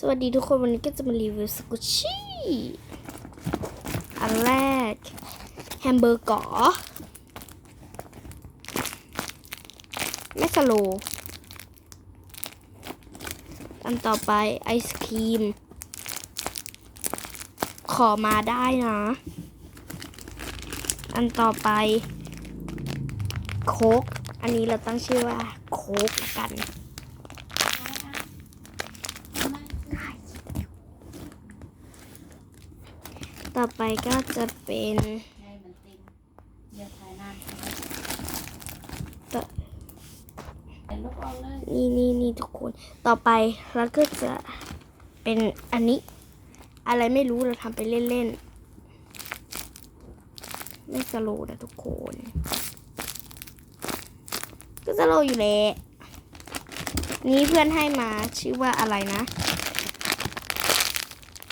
สวัสดีทุกคนวันนี้ก็จะมารีวิวสกุชชี่อันแรก แฮมเบอร์เกอร์ไม่สโล อันต่อไปไอศครีม ขอมาได้นะ อันต่อไป โค้กอันนี้เราตั้งชื่อว่าโค้กกัน ต่อไปก็จะเป็นให้มันติ้งเดี๋ยวถ่ายนานต่อเป็นลูกออกเลยนี่นี่นี่ทุกคน ต่อไปเราก็จะเป็นอันนี้ อะไรไม่รู้เราทำไปเล่นๆ ไม่สโลนะทุกคน ก็สโลอยู่แหละนี่เพื่อนให้มาชื่อว่าอะไรนะ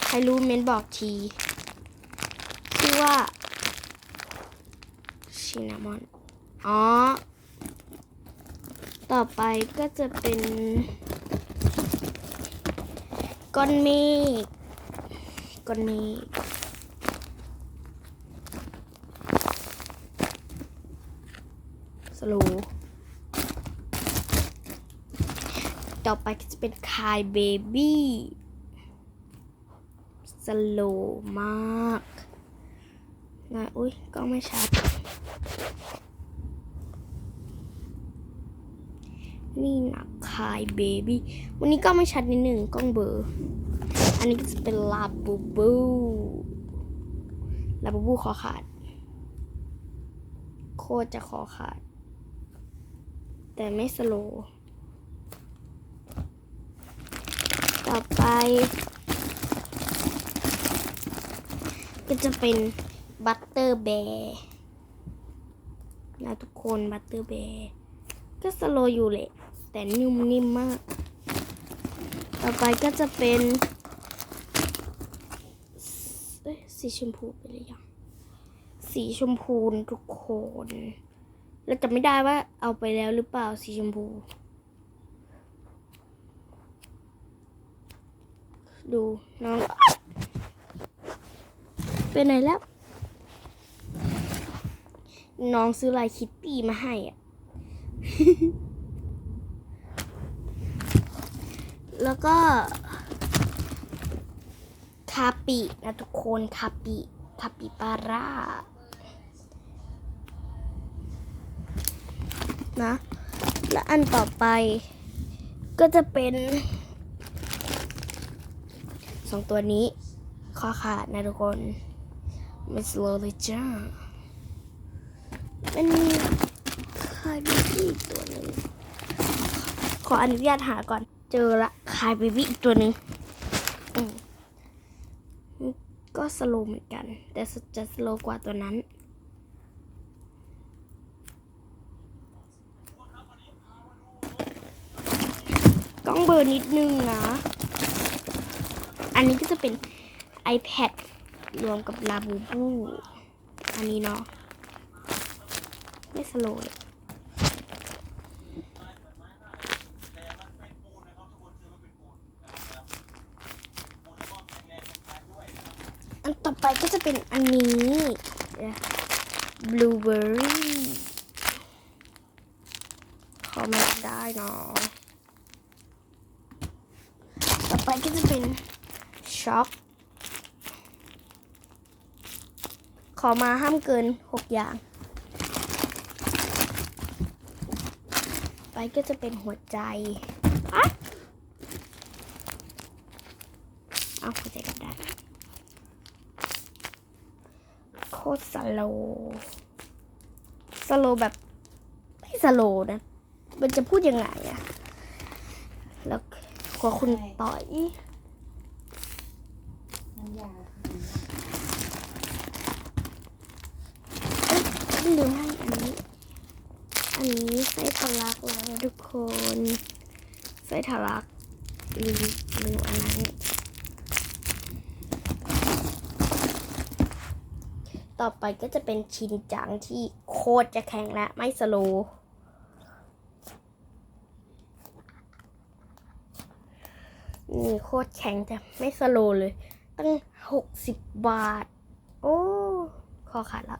ใครรู้เมนบอกที ชื่อว่าชินามอน อ๋อ ต่อไปก็จะเป็นก้อนเมฆก้อนเมฆสโลต่อไปก็จะเป็นคายเบบี้สโลมาก นะอุ้ยกล้องไม่ชัด นี่นะคายเบบี้ วันนี้ก็ไม่ชัดนิดหนึ่งกล้องเบอร์ อันนี้ก็จะเป็นลาบูบูลาบูบูคอขาด โคตรจะคอขาด แต่ไม่สโลว์ต่อไป ก็จะเป็น บัตเตอร์แบร์นะทุกคนบัตเตอร์แบร์ก็สโลว์อยู่แหละ แต่นุ่มนิ่มมาก ต่อไปก็จะเป็นสีชมพูไปเลยยังสีชมพูทุกคนเราจะไม่ได้ว่าเอาไปแล้วหรือเปล่าสีชมพู ดูน้องไปไหนแล้ว น้องซื้อลายคิตตี้มาให้อะ แล้วก็คาปินะทุกคนคาปิคาปิปาร่านะ และอันต่อไปก็จะเป็นสองตัวนี้คอขาดนะทุกคนม่สโลเลยจ้า มันมีคายบิบี้อีกตัวหนึ่งขออนุญาตหาก่อน เจอละคายบิบี้อีกตัวหนึ่งก็สโลเหมือนกัน แต่จะสโลกว่าตัวนั้นกล้องเบอร์นิดนึงนะ อันนี้ก็จะเป็น iPad รวมกับลาบูบู อันนี้เนาะ ไม่สโลว์เลยอันต่อไปก็จะเป็นอันนี้บลูเบอร์รี่ขอมาได้เนาะต่อไปก็จะเป็นช็อกขอมาห้ามเกินหกอย่าง ไป ก็จะเป็นหัวใจอะเอาหัวใจกันได้โคตรสโลว์สโลว์แบบ ไม่สโลว์นะ มันจะพูดยังไงอะแล้วขอคุณต่อยน้ำยาเอ้ยลืมให้อันนี้ อันนี้ไส้ทะลักแล้วนะ ทุกคนไส้ทะลักลืมลืมอันนั้นต่อไปก็จะเป็นชินจังที่โคตรจะแข็งและไม่สโลว์นี่โคตรแข็งแต่ไม่สโลว์เลย ตั้งหกสิบบาท โอ้ คอขาดละ